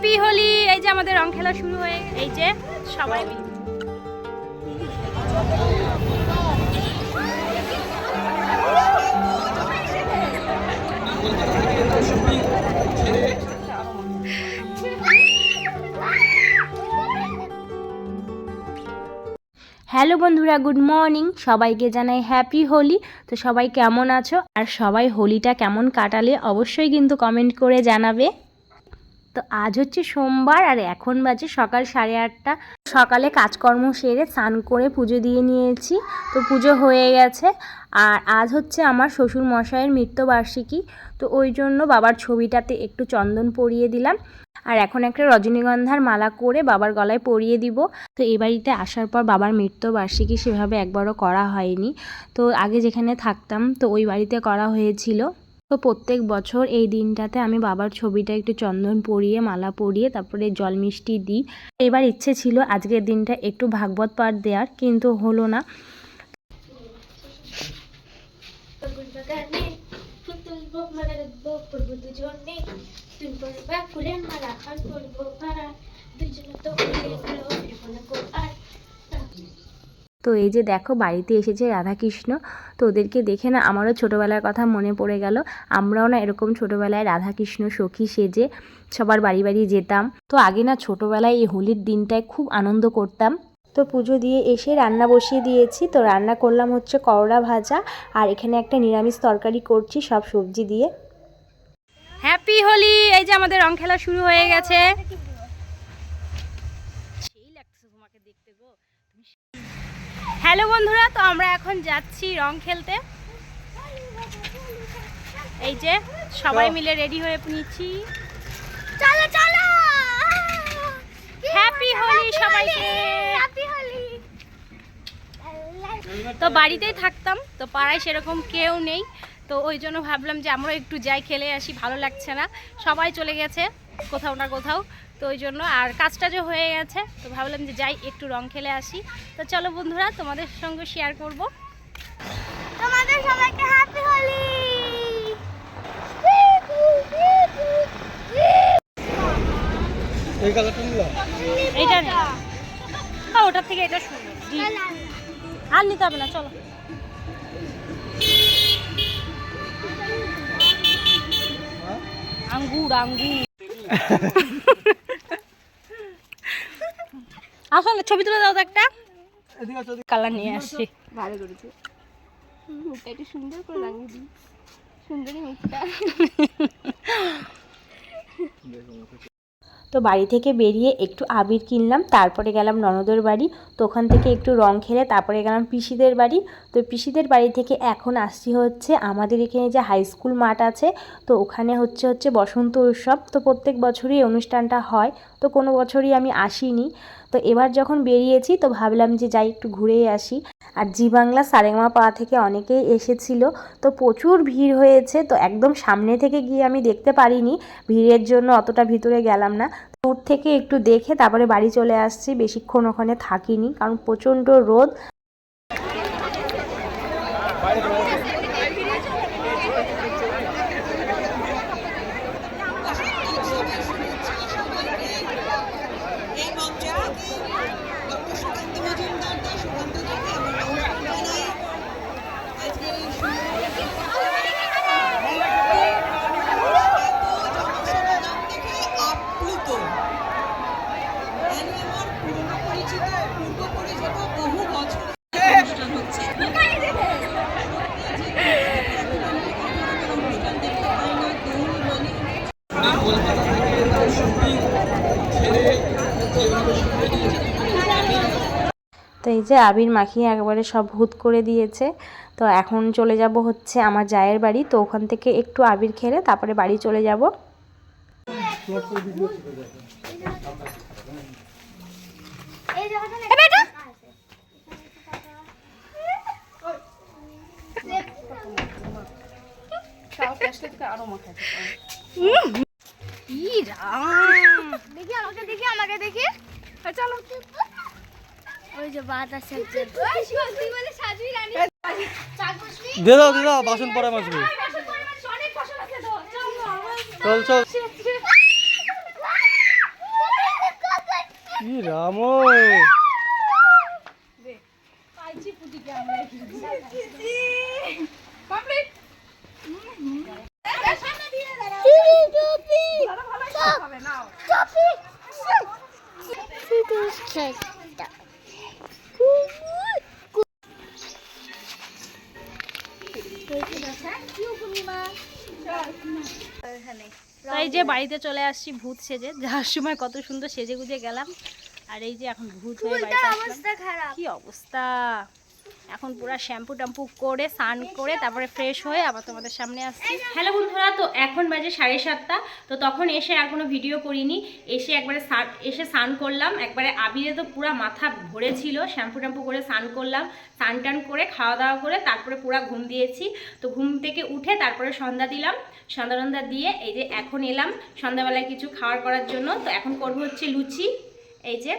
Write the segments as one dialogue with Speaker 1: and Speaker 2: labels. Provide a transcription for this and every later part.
Speaker 1: Happy Holi এই যে আমাদের রং খেলা শুরু হয়ে এই যে সবাই হ্যালো বন্ধুরা গুড মর্নিং সবাইকে জানাই হ্যাপি হোলি তো সবাই কেমন আছো? আর সবাই হোলিটা কেমন কাটালে অবশ্যই কিন্তু কমেন্ট করে জানাবে। তো আজ হচ্ছে সোমবার আর এখন বাজে সকাল সাড়ে আটটা। সকালে কাজকর্ম সেরে স্নান করে পুজো দিয়ে নিয়েছি। তো পুজো হয়ে গেছে। আর আজ হচ্ছে আমার শ্বশুর মশাইয়ের মৃত্যুবার্ষিকী। তো ওই জন্য বাবার ছবিটাতে একটু চন্দন পরিয়ে দিলাম। আর এখন একটা রজনীগন্ধার মালা করে বাবার গলায় পরিয়ে দিব। তো এই বাড়িতে আসার পর বাবার মৃত্যুবার্ষিকী সেভাবে একবারও করা হয়নি। তো আগে যেখানে থাকতাম তো ওই বাড়িতে করা হয়েছিল। তো প্রত্যেক বছর এই দিনটাতে আমি বাবার ছবিটা একটু চন্দন পরিয়ে, মালা পরিয়ে, তারপরে জল মিষ্টি দিই। এবার ইচ্ছে ছিল আজকের দিনটা একটু ভাগবত পাঠ দেওয়ার, কিন্তু হলো না।
Speaker 2: মালা তো
Speaker 1: এই যে দেখো, বাড়িতে এসেছে রাধাকৃষ্ণ। তো ওদেরকে দেখে না আমারও ছোটোবেলার কথা মনে পড়ে গেল। আমরাও না এরকম ছোটোবেলায় রাধাকৃষ্ণ, সখী সেজে সবার বাড়ি বাড়ি যেতাম। তো আগে না ছোটোবেলায় এই হোলির দিনটায় খুব আনন্দ করতাম। তো পুজো দিয়ে এসে রান্না বসিয়ে দিয়েছি। তো রান্না করলাম হচ্ছে করলা ভাজা আর এখানে একটা নিরামিষ তরকারি করছি সব সবজি দিয়ে। হ্যাপি হোলি! এই যে আমাদের রং খেলা শুরু হয়ে গেছে। হ্যালো বন্ধুরা তো আমরা এখন যাচ্ছি রং খেলতে। এই যে সবাই মিলে রেডি হয়ে নিচ্ছি।
Speaker 2: চলো চলো!
Speaker 1: হ্যাপি হোলি সবাইকে!
Speaker 2: হ্যাপি হোলি
Speaker 1: তো বাড়িতেই থাকতাম তো পাড়ায় সেরকম কেউ নেই। তো ওই জন্য ভাবলাম যে আমরা একটু যাই খেলে আসি ভালো লাগছে না। সবাই চলে গেছে কোথাও না কোথাও। তো ওই জন্য আর কাজটা যে হয়ে গেছে তো ভাবলাম যে যাই একটু রং খেলে আসি। তো চলো বন্ধুরা তোমাদের সঙ্গে শেয়ার করব।
Speaker 2: তোমাদের সবাইকে হ্যাপি হোলি
Speaker 3: এই কালারটা নিলাম
Speaker 1: এইটা নে। হ্যাঁ ওটার থেকে এটা সুন্দর। আর নিতে হবে না চলো। আঙ্গুর আঙ্গুর। আসলে ছবি তুলে দাও তো একটা। কালার নিয়ে আসছি
Speaker 2: ভালো করেছে। মুখটা একটু সুন্দর করে রাঙিয়ে দিই সুন্দরী মুখটা
Speaker 1: তো বাড়ি থেকে বেরিয়ে একটু আবির কিনলাম তারপরে গেলাম ননদের বাড়ি। তো ওখান থেকে একটু রং খেলে তারপরে গেলাম পিসিদের বাড়ি। তো পিসিদের বাড়ি থেকে এখন আসছি হচ্ছে আমাদের এখানে যে হাই স্কুল মাঠ আছে তো ওখানে হচ্ছে হচ্ছে বসন্ত উৎসব। তো প্রত্যেক বছরই অনুষ্ঠানটা হয়। তো কোনো বছরই আমি আসিনি। তো এবার যখন বেরিয়েছি, তো ভাবলাম যে যাই একটু ঘুরেই আসি। আর জি বাংলা সারেগামা পাড়া থেকে অনেকেই এসেছিল। তো প্রচুর ভিড় হয়েছে, তো একদম সামনে থেকে গিয়ে আমি দেখতে পারিনি। ভিড়ের জন্য অতটা ভিতরে গেলাম না। দূর থেকে একটু দেখে তারপরে বাড়ি চলে আসছি। বেশিক্ষণ ওখানে থাকিনি, কারণ প্রচণ্ড রোদ
Speaker 4: এই মঞ্চে ডক্টর সুকান্ত মজুমদার দা সুকান্ত দাকে আমার নমস্কার জানাই আজকের এই জনসমাগম থেকে আপ্লুত আমি আমার পুরনো পরিচিত পূর্ব পরিচিত বহু বছর অনুষ্ঠান হচ্ছে অনুষ্ঠান দেখতে পাই না দৌড় মানে
Speaker 1: তো এই যে আবির মাখিয়ে একবারে সব ভূত করে দিয়েছে। তো এখন চলে যাব হচ্ছে আমার জায়ের বাড়ি। তো ওখান থেকে একটু আবির খেলে তারপরে বাড়ি চলে যাব।
Speaker 2: এই জায়গাটা দেখি আমাকে দেখি আমাকে দেখি চলো ওই যে বাদ আছে তুই বলে সাজবি রানী। চাক
Speaker 3: দাও দিয়ে দাও বাসন পরে মাজবে।
Speaker 2: অনেক ফসল আছে তো। চল
Speaker 3: চল কি রাম
Speaker 1: তাই যে বাড়িতে চলে আসছি ভূত সেজে। যাওয়ার সময় কত সুন্দর সেজে গুজে গেলাম। আর এই যে এখন ভূত হয়ে বাড়িতে। কি অবস্থা? এখন পুরো শ্যাম্পু ট্যাম্পু করে, স্নান করে, তারপরে ফ্রেশ হয়ে আবার তোমাদের সামনে আসছি। হ্যালো বন্ধুরা, তো এখন বাজে সাড়ে সাতটা, তো তখন এসে আর কোনো ভিডিও করিনি। এসে একবারে এসে স্নান করলাম। একবারে আবিরে তো পুরো মাথা ভরেছিল, শ্যাম্পু ট্যাম্পু করে স্নান করলাম, স্নান টান করে খাওয়া দাওয়া করে তারপরে পুরো ঘুম দিয়েছি। তো ঘুম থেকে উঠে তারপরে সন্ধ্যা দিলাম। সন্ধ্যা টন্ধা দিয়ে এই যে এখন এলাম সন্ধ্যাবেলায় কিছু খাওয়ার করার জন্য। তো এখন করব হচ্ছে লুচি, এই যে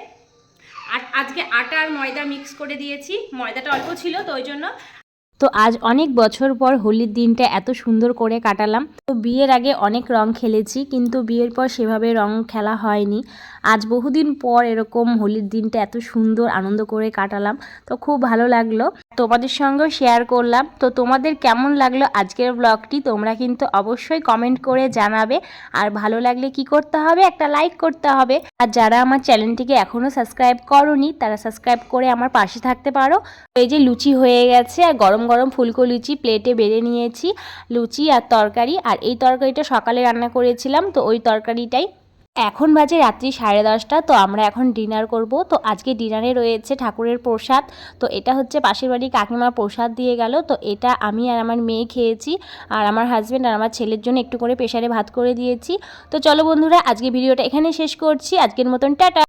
Speaker 1: আজকে আটা আর ময়দা মিক্স করে দিয়েছি। ময়দাটা অল্প ছিল, তো ওই জন্য। তো আজ অনেক বছর পর হোলির দিনটা এত সুন্দর করে কাটালাম। তো বিয়ের আগে অনেক রং খেলেছি, কিন্তু বিয়ের পর সেভাবে রং খেলা হয়নি। আজ বহুদিন পর এরকম হোলির দিনটা এত সুন্দর, আনন্দ করে কাটালাম। তো খুব ভালো লাগল। তোমাদের সঙ্গেও শেয়ার করলাম। তো তোমাদের কেমন লাগল আজকের ব্লগটি তোমরা কিন্তু অবশ্যই কমেন্ট করে জানাবে। আর ভালো লাগলে কি করতে হবে? একটা লাইক করতে হবে। আর যারা আমার চ্যানেলটিকে এখনও সাবস্ক্রাইব করনি, তারা সাবস্ক্রাইব করে আমার পাশে থাকতে পারো। এই যে লুচি হয়ে গেছে, আর গরম গরম ফুলকো লুচি প্লেটে বেড়ে নিয়েছি। লুচি আর তরকারি। আর এই তরকারিটা সকালে রান্না করেছিলাম, তো ওই তরকারিটাই এখন বাজে রাত্রি সাড়ে দশটা, তো আমরা এখন ডিনার করব। তো আজকে ডিনারে রয়েছে ঠাকুরের প্রসাদ। তো এটা হচ্ছে পাশের বাড়ি কাকিমা প্রসাদ দিয়ে গেল। তো এটা আমি আর আমার মেয়ে খেয়েছি আর আমার হাজব্যান্ড আর আমার ছেলের জন্য একটু করে প্রেশারে ভাত করে দিয়েছি। তো চলো বন্ধুরা, আজকে ভিডিওটা এখানে শেষ করছি। আজকের মতন, টাটা!